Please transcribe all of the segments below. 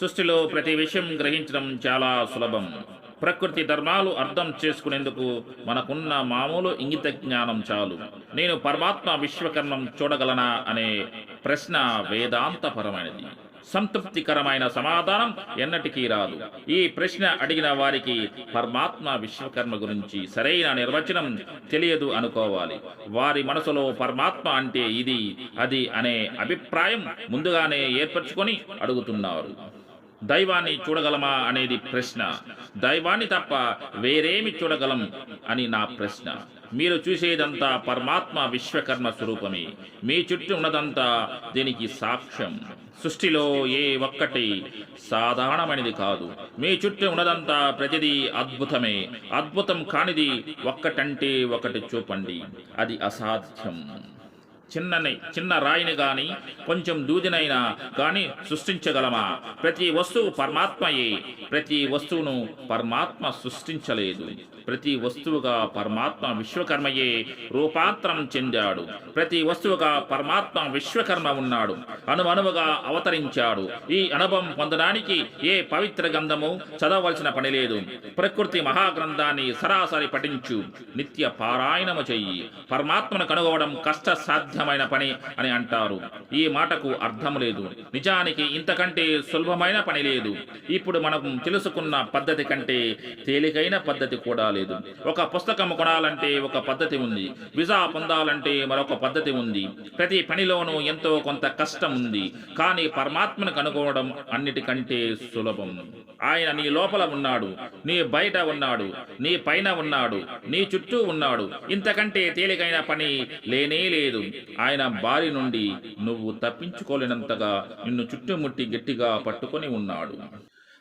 సృష్టిలో ప్రతి విషయం గ్రహించడం చాలా సులభం. ప్రకృతి ధర్మాలు అర్థం చేసుకునేందుకు మనకున్న మామూలు ఇంగిత జ్ఞానం చాలు. నేను పరమాత్మ విశ్వకర్మం చూడగలనా అనే ప్రశ్న వేదాంతపరమైనది. సంతృప్తికరమైన సమాధానం ఎన్నటికీ రాదు. ఈ ప్రశ్న అడిగిన వారికి పరమాత్మ విశ్వకర్మ గురించి సరైన నిర్వచనం తెలియదు అనుకోవాలి. వారి మనసులో పరమాత్మ అంటే ఇది అది అనే అభిప్రాయం ముందుగానే ఏర్పరచుకొని అడుగుతున్నారు. దైవాన్ని చూడగలమా అనేది ప్రశ్న. దైవాన్ని తప్ప వేరేమి చూడగలం అని నా ప్రశ్న. మీరు చూసేదంతా పరమాత్మ విశ్వకర్మ స్వరూపమే. మీ చుట్టూ ఉన్నదంతా దీనికి సాక్ష్యం. సృష్టిలో ఏ ఒక్కటి సాధారణమైనది కాదు. మీ చుట్టూ ఉన్నదంతా ప్రతిదీ అద్భుతమే. అద్భుతం కానిది ఒక్కటంటే ఒకటి చూపండి. అది అసాధ్యం. చిన్నని చిన్న రాయిని గాని కొంచెం దూదినైనా గాని సృష్టించగలమా? ప్రతి వస్తువు పరమాత్మయే. ప్రతి వస్తువును పరమాత్మ సృష్టించలేదు. ప్రతి వస్తువుగా పరమాత్మ విశ్వకర్మయే రూపాంతరం చెందాడు. ప్రతి వస్తువుగా పరమాత్మ విశ్వకర్మ ఉన్నాడు. అనువనువుగా అవతరించాడు. ఈ అనుభవం పొందడానికి ఏ పవిత్ర గ్రంథము చదవలసిన పని లేదు. ప్రకృతి మహాగ్రంథాన్ని సరాసరి పఠించు. నిత్య పారాయణము చెయ్యి. పరమాత్మను కనుగొనడం కష్ట సాధ్యం కఠినమైన పని అని అంటారు. ఈ మాటకు అర్థం లేదు. నిజానికి ఇంతకంటే సులభమైన పని లేదు. ఇప్పుడు మనం తెలుసుకున్న పద్ధతి కంటే తేలికైన పద్ధతి కూడా లేదు. ఒక పుస్తకం కొనాలంటే ఒక పద్ధతి ఉంది. విజా పొందాలంటే మరొక పద్ధతి ఉంది. ప్రతి పనిలోనూ ఎంతో కొంత కష్టం ఉంది. కానీ పరమాత్మను కనుగొనడం అన్నిటికంటే సులభం. ఆయన నీ లోపల ఉన్నాడు. నీ బయట ఉన్నాడు. నీ పైన ఉన్నాడు. నీ చుట్టూ ఉన్నాడు. ఇంతకంటే తేలికైన పని లేనే లేదు. ఆయన బారి నుండి నువ్వు తప్పించుకోలేనంతగా నిన్ను చుట్టుముట్టి గట్టిగా పట్టుకొని ఉన్నాడు.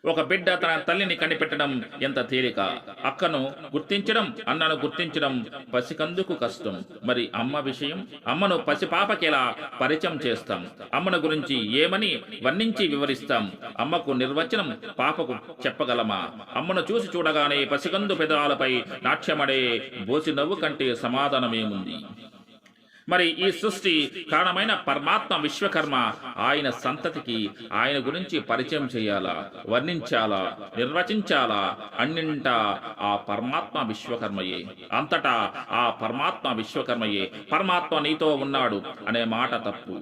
ఒక బిడ్డ తన తల్లిని కనిపెట్టడం ఎంత తేలిక? అక్కను గుర్తించడం అన్నను గుర్తించడం పసికందుకు కష్టం. మరి అమ్మ విషయం? అమ్మను పసిపాపకెలా పరిచయం చేస్తాం. అమ్మను గురించి ఏమని వర్ణించి వివరిస్తాం? అమ్మకు నిర్వచనం పాపకు చెప్పగలమా? అమ్మను చూసి చూడగానే పసికందు పెదాలపై నాట్యమడే బోసి నవ్వు కంటే సమాధానమేముంది? మరి ఈ సృష్టి కారణమైన పరమాత్మ విశ్వకర్మ ఆయన సంతతికి ఆయన గురించి పరిచయం చేయాలా వర్ణించాలా నిర్వచించాలా అన్నింటా ఆ పరమాత్మ విశ్వకర్మయే. అంతటా ఆ పరమాత్మ విశ్వకర్మయే. పరమాత్మ నీతో ఉన్నాడు అనే మాట తప్పు.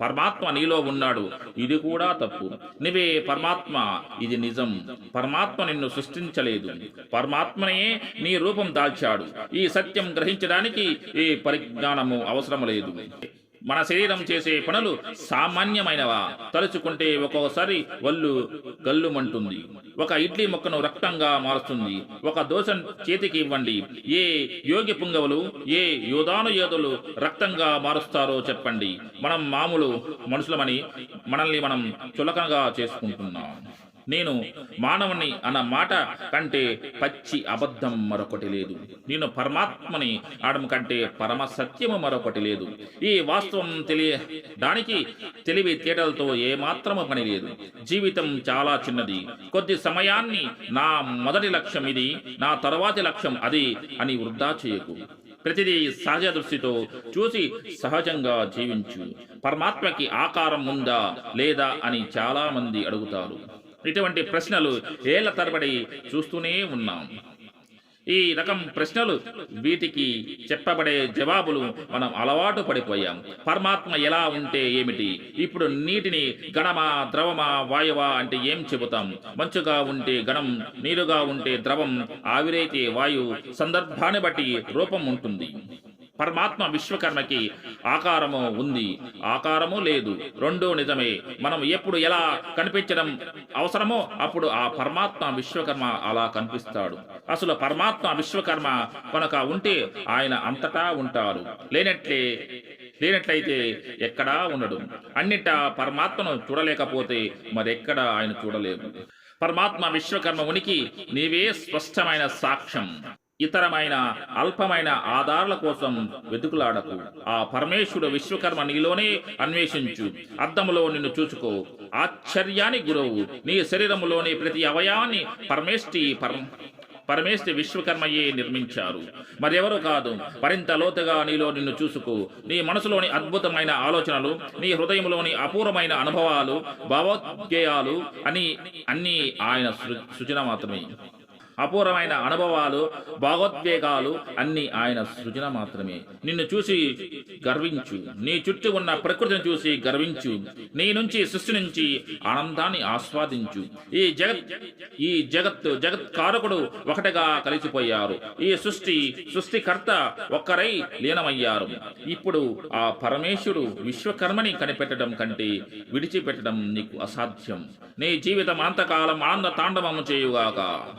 పరమాత్మ నీలో ఉన్నాడు. ఇది కూడా తప్పు. నువ్వే పరమాత్మ ఇది నిజం. పరమాత్మ నిన్ను సృష్టించలేదు. పరమాత్మనే నీ రూపం దాల్చాడు. ఈ సత్యం గ్రహించడానికి ఈ పరిజ్ఞానము అవసరం లేదు. మన శరీరం చేసే పనులు సామాన్యమైనవా? తలుచుకుంటే ఒక్కోసారి వల్లు గల్లుమంటుంది. ఒక ఇడ్లీ మొక్కను రక్తంగా మారుస్తుంది. ఒక దోశ చేతికి ఇవ్వండి. ఏ యోగి పుంగవులు ఏ యోధాను యోధులు రక్తంగా మారుస్తారో చెప్పండి. మనం మామూలు మనుషులమని మనల్ని మనం చులకనగా చేసుకుంటున్నాం. నేను మానవుని అన్న మాట కంటే పచ్చి అబద్ధం మరొకటి లేదు. నేను పరమాత్మని ఆడడం కంటే పరమ సత్యము మరొకటి లేదు. ఈ వాస్తవం తెలియడానికి తెలివి తేటలతో ఏమాత్రము పని లేదు. జీవితం చాలా చిన్నది. కొద్ది సమయాన్ని నా మొదటి లక్ష్యం ఇది నా తరువాతి లక్ష్యం అది అని వృద్ధా చేయకు. ప్రతిదీ సహజ దృష్టితో చూసి సహజంగా జీవించు. పరమాత్మకి ఆకారం ఉందా లేదా అని చాలా మంది అడుగుతారు. ఇటువంటి ప్రశ్నలు ఏళ్ళ తరబడి చూస్తూనే ఉన్నాం. ఈ రకం ప్రశ్నలు వీటికి చెప్పబడే జవాబులు మనం అలవాటు పడిపోయాం. పరమాత్మ ఎలా ఉంటే ఏమిటి? ఇప్పుడు నీటిని గణమా ద్రవమా వాయువా అంటే ఏం చెబుతాం? మంచుగా ఉంటే గణం నీరుగా ఉంటే ద్రవం ఆవిరైతే వాయువు సందర్భాన్ని బట్టి రూపం ఉంటుంది. పరమాత్మ విశ్వకర్మకి ఆకారము ఉంది. ఆకారము లేదు. రెండో నిజమే. మనం ఎప్పుడు ఎలా కనిపించడం అవసరమో అప్పుడు ఆ పరమాత్మ విశ్వకర్మ అలా కనిపిస్తాడు. అసలు పరమాత్మ విశ్వకర్మ కనుక ఉంటే ఆయన అంతటా ఉంటారు లేనట్లే లేనట్లయితే ఎక్కడా ఉండడు. అన్నిటా పరమాత్మను చూడలేకపోతే మరెక్కడ ఆయన చూడలేము పరమాత్మ విశ్వకర్మ ఉనికి నీవే స్పష్టమైన సాక్ష్యం. ఇతరమైన అల్పమైన ఆధారాల కోసం వెతుకులాడకు. ఆ పరమేశ్వరుడు విశ్వకర్మ నీలోనే అన్వేషించు. అద్దములో నిన్ను చూసుకో ఆశ్చర్యానికి గురవు. నీ శరీరములోని ప్రతి అవయాన్ని పరమేష్టి పరం పరమేశ్వరి విశ్వకర్మయే నిర్మించారు. మరెవరు కాదు. మరింత లోతుగా నీలో నిన్ను చూసుకో నీ మనసులోని అద్భుతమైన ఆలోచనలు నీ హృదయంలోని అపూర్వమైన అనుభవాలు భావోద్గేయాలు అని అన్నీ ఆయన సృ- సృజన మాత్రమే. అపూర్వమైన అనుభవాలు భావోద్వేగాలు అన్ని ఆయన సృజన మాత్రమే. నిన్ను చూసి గర్వించు. నీ చుట్టూ ఉన్న ప్రకృతిని చూసి గర్వించు. నీ నుంచి సృష్టి నుంచి ఆనందాన్ని ఆస్వాదించు. ఈ జగత్ ఈ జగత్తు జగత్ కారకుడు ఒకటిగా కలిసిపోయారు. ఈ సృష్టి సృష్టికర్త ఒక్కరై లీనమయ్యారు. ఇప్పుడు ఆ పరమేశ్వరుడు విశ్వకర్మని కనిపెట్టడం కంటే విడిచిపెట్టడం నీకు అసాధ్యం. నీ జీవితం అంతకాలం ఆనంద తాండవము చేయుగాక.